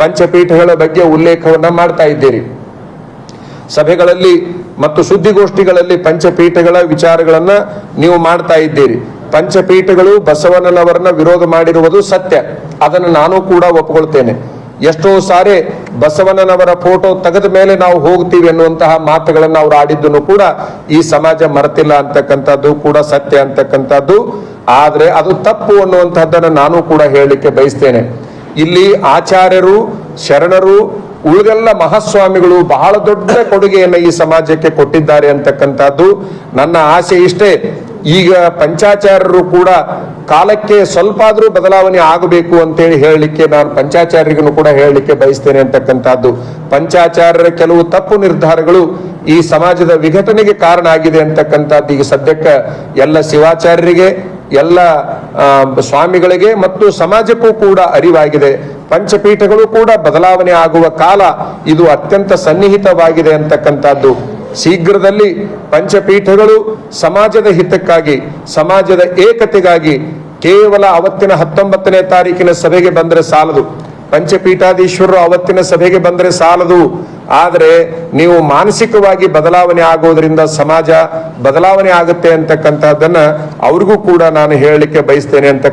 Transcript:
ಪಂಚಪೀಠಗಳ ಬಗ್ಗೆ ಉಲ್ಲೇಖವನ್ನ ಮಾಡ್ತಾ ಇದ್ದೀರಿ. ಸಭೆಗಳಲ್ಲಿ ಮತ್ತು ಸುದ್ದಿಗೋಷ್ಠಿಗಳಲ್ಲಿ ಪಂಚಪೀಠಗಳ ವಿಚಾರಗಳನ್ನ ನೀವು ಮಾಡ್ತಾ ಇದ್ದೀರಿ. ಪಂಚಪೀಠಗಳು ಬಸವಣ್ಣನವರನ್ನ ವಿರೋಧ ಮಾಡಿರುವುದು ಸತ್ಯ. ಅದನ್ನು ನಾನು ಕೂಡ ಒಪ್ಪಿಕೊಳ್ತೇನೆ ಎಷ್ಟೋ ಸಾರಿ ಬಸವಣ್ಣನವರ ಫೋಟೋ ತೆಗೆದ ಮೇಲೆ ನಾವು ಹೋಗ್ತೀವಿ ಅನ್ನುವಂತಹ ಮಾತುಗಳನ್ನು ಅವ್ರು ಆಡಿದ್ದನ್ನು ಕೂಡ ಈ ಸಮಾಜ ಮರೆತಿಲ್ಲ ಅಂತಕ್ಕಂಥದ್ದು ಕೂಡ ಸತ್ಯ ಅಂತಕ್ಕಂಥದ್ದು. ಆದರೆ ಅದು ತಪ್ಪು ಅನ್ನುವಂಥದ್ದನ್ನು ನಾನು ಕೂಡ ಹೇಳಲಿಕ್ಕೆ ಬಯಸ್ತೇನೆ. ಇಲ್ಲಿ ಆಚಾರ್ಯರು, ಶರಣರು, ಉಳಿದೆಲ್ಲ ಮಹಾಸ್ವಾಮಿಗಳು ಬಹಳ ದೊಡ್ಡ ಕೊಡುಗೆಯನ್ನು ಈ ಸಮಾಜಕ್ಕೆ ಕೊಟ್ಟಿದ್ದಾರೆ ಅಂತಕ್ಕಂಥದ್ದು ನನ್ನ ಆಸೆ ಇಷ್ಟೇ. ಈಗ ಪಂಚಾಚಾರ್ಯರು ಕೂಡ ಕಾಲಕ್ಕೆ ಸ್ವಲ್ಪ ಆದರೂ ಬದಲಾವಣೆ ಆಗಬೇಕು ಅಂತೇಳಿ ಹೇಳಲಿಕ್ಕೆ ನಾನು ಪಂಚಾಚಾರ್ಯರಿಗೂ ಕೂಡ ಹೇಳಲಿಕ್ಕೆ ಬಯಸ್ತೇನೆ ಅಂತಕ್ಕಂಥದ್ದು. ಪಂಚಾಚಾರ್ಯರ ಕೆಲವು ತಪ್ಪು ನಿರ್ಧಾರಗಳು ಈ ಸಮಾಜದ ವಿಘಟನೆಗೆ ಕಾರಣ ಆಗಿದೆ ಅಂತಕ್ಕಂಥದ್ದು. ಈಗ ಸದ್ಯಕ್ಕೆ ಎಲ್ಲ ಶಿವಾಚಾರ್ಯರಿಗೆ, ಎಲ್ಲ ಸ್ವಾಮಿಗಳಿಗೆ ಮತ್ತು ಸಮಾಜಕ್ಕೂ ಕೂಡ ಅರಿವಾಗಿದೆ. ಪಂಚಪೀಠಗಳು ಕೂಡ ಬದಲಾವಣೆ ಆಗುವ ಕಾಲ ಇದು ಅತ್ಯಂತ ಸನ್ನಿಹಿತವಾಗಿದೆ ಅಂತಕ್ಕಂಥದ್ದು. ಶೀಘ್ರದಲ್ಲಿ ಪಂಚಪೀಠಗಳು ಸಮಾಜದ ಹಿತಕ್ಕಾಗಿ, ಸಮಾಜದ ಏಕತೆಗಾಗಿ ಕೇವಲ ಅವತ್ತಿನ ಹತ್ತೊಂಬತ್ತನೇ ತಾರೀಕಿನ ಸಭೆಗೆ ಬಂದರೆ ಸಾಲದು. ಪಂಚಪೀಠಾಧೀಶ್ವರರು ಅವತ್ತಿನ ಸಭೆಗೆ ಬಂದರೆ ಸಾಲದು. ಆದರೆ ನೀವು ಮಾನಸಿಕವಾಗಿ ಬದಲಾವಣೆ ಆಗೋದ್ರಿಂದ ಸಮಾಜ ಬದಲಾವಣೆ ಆಗುತ್ತೆ ಅಂತಕ್ಕಂಥದ್ದನ್ನ ಅವ್ರಿಗೂ ಕೂಡ ನಾನು ಹೇಳಲಿಕ್ಕೆ ಬಯಸ್ತೇನೆ ಅಂತ